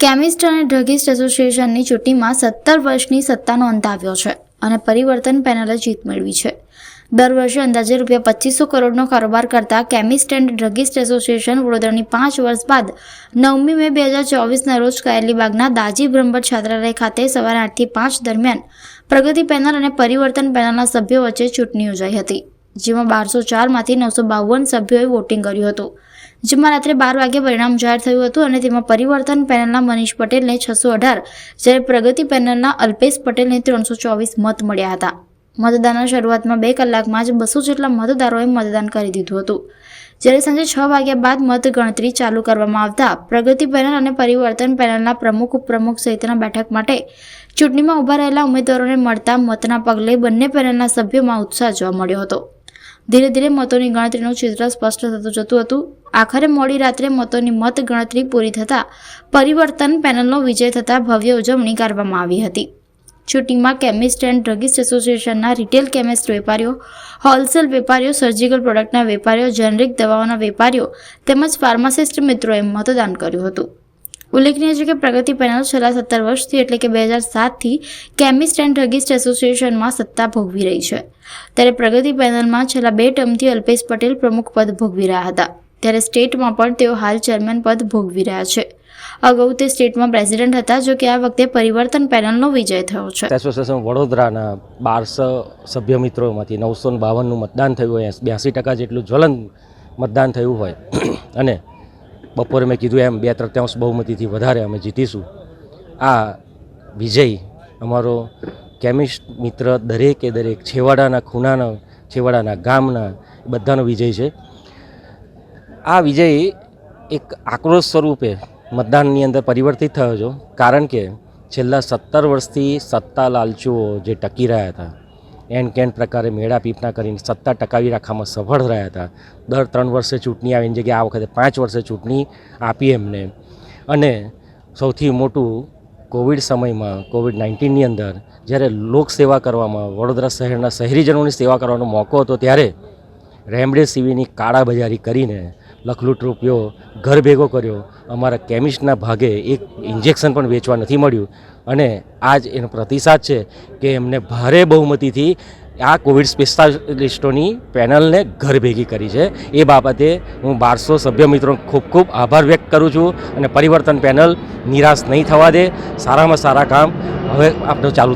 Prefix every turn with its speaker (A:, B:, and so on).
A: Chemist અને druggist એસોસિએશનની ચૂંટણીમાં સત્તર વર્ષની સત્તાનો અંત આવ્યો છે અને પરિવર્તન પેનલે જીત મેળવી છે. દર વર્ષે અંદાજે રૂપિયા પચીસો કરોડનો કારોબાર કરતા કેમિસ્ટ એન્ડ ડ્રગિસ્ટ એસોસિએશન વડોદરાની પાંચ વર્ષ બાદ નવમી મે બે હજાર ચોવીસના રોજ કાયલીબાગના દાજી બ્રહ્મભટ્ટ છાત્રાલય ખાતે સવારે આઠથી પાંચ દરમિયાન પ્રગતિ પેનલ અને પરિવર્તન પેનલના સભ્યો વચ્ચે ચૂંટણી યોજાઈ હતી. જેમાં બારસો ચારમાંથી નવસો બાવન સભ્યોએ વોટિંગ કર્યું હતું. જેમાં રાત્રે બાર વાગે પરિણામ જાહેર થયું હતું અને તેમાં પરિવર્તન પેનલના મનીષ પટેલને છસો અઢાર જ્યારે પ્રગતિ પેનલના અલ્પેશ પટેલને ત્રણસો ચોવીસ મત મળ્યા હતા. મતદાનના શરૂઆતમાં બે કલાકમાં જ બસો જેટલા મતદારોએ મતદાન કરી દીધું હતું. જ્યારે સાંજે છ વાગ્યા બાદ મત ગણતરી ચાલુ કરવામાં આવતા પ્રગતિ પેનલ અને પરિવર્તન પેનલના પ્રમુખ ઉપપ્રમુખ સહિતના બેઠક માટે ચૂંટણીમાં ઊભા રહેલા ઉમેદવારોને મળતા મતના પગલે બંને પેનલના સભ્યોમાં ઉત્સાહ જોવા મળ્યો હતો. ધીરે ધીરે મતોની ગણતરીનું ચિત્ર સ્પષ્ટ થતું જતું હતું. આખરે મોડી રાત્રે મતોની મત ગણતરી પૂરી થતાં પરિવર્તન પેનલનો વિજય થતાં ભવ્ય ઉજવણી કરવામાં આવી હતી. ચૂંટણીમાં કેમિસ્ટ એન્ડ ડ્રગિસ્ટ એસોસિએશનના રિટેલ કેમિસ્ટ વેપારીઓ, હોલસેલ વેપારીઓ, સર્જિકલ પ્રોડક્ટના વેપારીઓ, જેનરિક દવાઓના વેપારીઓ તેમજ ફાર્માસિસ્ટ મિત્રોએ મતદાન કર્યું હતું. ઉલ્લેખનીય છે કે પ્રગતિ પેનલ છેલ્લા સત્તર વર્ષથી એટલે કે બે હજાર સાતથી કેમિસ્ટ એન્ડ ડ્રગિસ્ટ એસોસિએશનમાં સત્તા ભોગવી રહી છે. ત્યારે પ્રગતિ પેનલમાં છેલ્લા બે ટર્મથી અલ્પેશ પટેલ પ્રમુખ પદ ભોગવી રહ્યા હતા. ત્યારે સ્ટેટમાં પણ તેઓ હાલ ચેરમેન પદ ભોગવી રહ્યા છે. અગાઉ તે સ્ટેટમાં પ્રેસિડેન્ટ હતા, જો કે આ વખતે પરિવર્તન પેનલનો વિજય થયો છે.
B: એસોસિએશન વડોદરાના બારસો સભ્ય મિત્રોમાંથી નવસો બાવનનું મતદાન થયું હોય બ્યાસી ટકા જેટલું જ્વલન મતદાન થયું હોય. અને બપોરે મેં કીધું એમ, બે તૃત્યાંશ બહુમતીથી વધારે અમે જીતીશું. આ વિજય, અમારો કેમિસ્ટ મિત્ર દરેકે દરેક, છેવાડાના ખૂણાના, છેવાડાના ગામના બધાનો વિજય છે. આ વિજય એક આક્રોશ સ્વરૂપે મતદાનની અંદર પરિવર્તિત થયો છો. કારણ કે છેલ્લા સત્તર વર્ષથી સત્તા લાલચુઓ જે ટકી રહ્યા હતા. એન કેન પ્રકારે મેળા પીપના કરીને સત્તા ટકાવી રાખવામાં સફળ રહ્યા હતા. દર ત્રણ વર્ષે ચૂંટણી આવીને જગ્યાએ આ વખતે પાંચ વર્ષે ચૂંટણી આપી એમને. અને સૌથી મોટું કોવિડ સમયમાં, કોવિડ નાઇન્ટીનની અંદર, જ્યારે લોક સેવા કરવામાં, વડોદરા શહેરના શહેરીજનોની સેવા કરવાનો મોકો હતો, ત્યારે રેમડેસિવીરની કાળાબજારી કરીને લખલૂટ રૂપિયો, ઘર ભેગો કર્યો, અમારા કેમિસ્ટના ભાગે એક ઇન્જેક્શન પણ વેચવા નથી મળ્યું. અને આજ એનો પ્રતિસાદ છે કે એમને ભારે બહુમતીથી આ કોવિડ સ્પેશિયાલિસ્ટોની પેનલને ઘર ભેગી કરી છે. એ બાબતે હું બારસો સભ્ય મિત્રો ખૂબ ખૂબ આભાર વ્યક્ત કરું છું અને પરિવર્તન પેનલ નિરાશ નહીં થવા દે. સારામાં સારા કામ. હવે આપણે ચાલુ